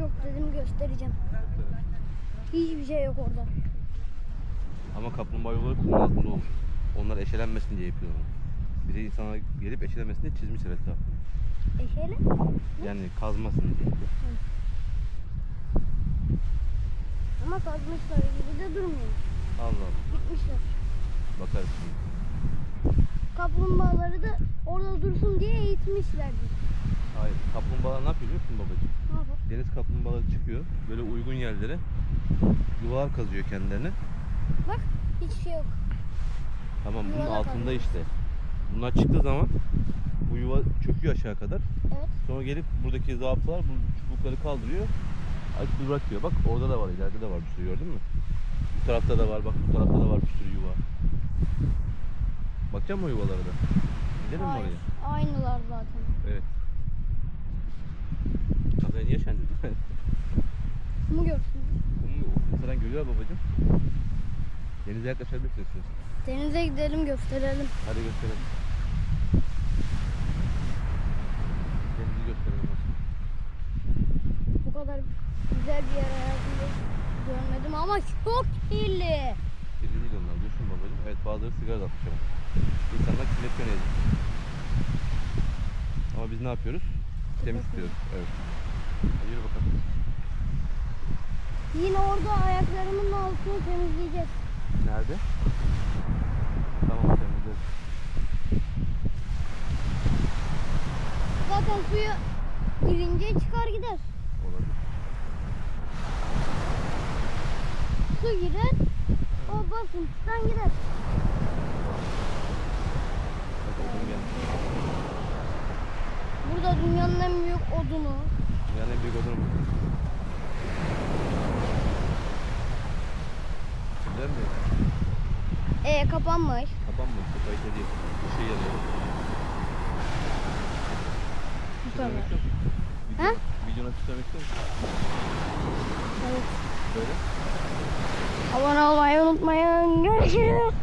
yok dedim göstereceğim. Hiçbir şey yok orada. Ama kaplumbağa yolları kumun altında. Onlar eşelenmesin diye yapıyor onu. Bize insanlar gelip eşelenmesin diye çizmişler etrafını. Eşeğle? Yani kazmasın diye. Ama kazmışlar gibi de durmuyor. Allah Allah. Gitmişler. Bakarız şimdi. Kaplumbağaları da orada dursun diye eğitmişlerdi. Hayır. Kaplumbağalar ne yapıyor biliyor musun babacığım? Ne yapalım? Deniz kaplumbağaları çıkıyor. Böyle uygun yerlere yuvalar kazıyor kendilerine. Bak hiç şey yok. Tamam bunun Yuvalar altında kazıyor. işte. Bunlar çıktığı zaman bu yuva çöküyor aşağı kadar. Evet. Sonra gelip buradaki zabıtalar bu çubukları kaldırıyor. Açıp bırakıyor. Bak orada da var, ileride de var bir sürü gördün mü? Bu tarafta da var, bak bu tarafta da var bir sürü yuva. Bakacağım mı o yuvalara da? Gidelim mi Hayır. oraya? Aynılar zaten. Evet. Niye şendirdin? Kumu görsün. Kumu mesela görüyor babacığım. Denize yaklaşabilirsin istiyorsan. Denize gidelim gösterelim. Hadi gösterelim. Denizi gösterelim. Bu kadar güzel bir yer hayatımda görmedim ama çok kirli. Kirli değil onlar. Düşün babacığım. Evet bazıları sigara da atmış ama. İnsanlar kirletiyor ne. Ama biz ne yapıyoruz? Temiz tutuyoruz. Evet. Yürü bakalım. Yine orada ayaklarımın altını temizleyeceğiz. Nerede? Tamam temizleriz. Zaten suya girince çıkar gider. Olabilir. Su girer, o basınçtan gider. Burada dünyanın en büyük odunu. Yani en büyük odun bu. Güzel mi? E kapanmış. Değil. Işığı yanıyor. Bu Titremek kadar. istiyor musun? Ha? Videona- titremek istiyor musun? Evet. Böyle. Abone olmayı unutmayın. Görüşürüz.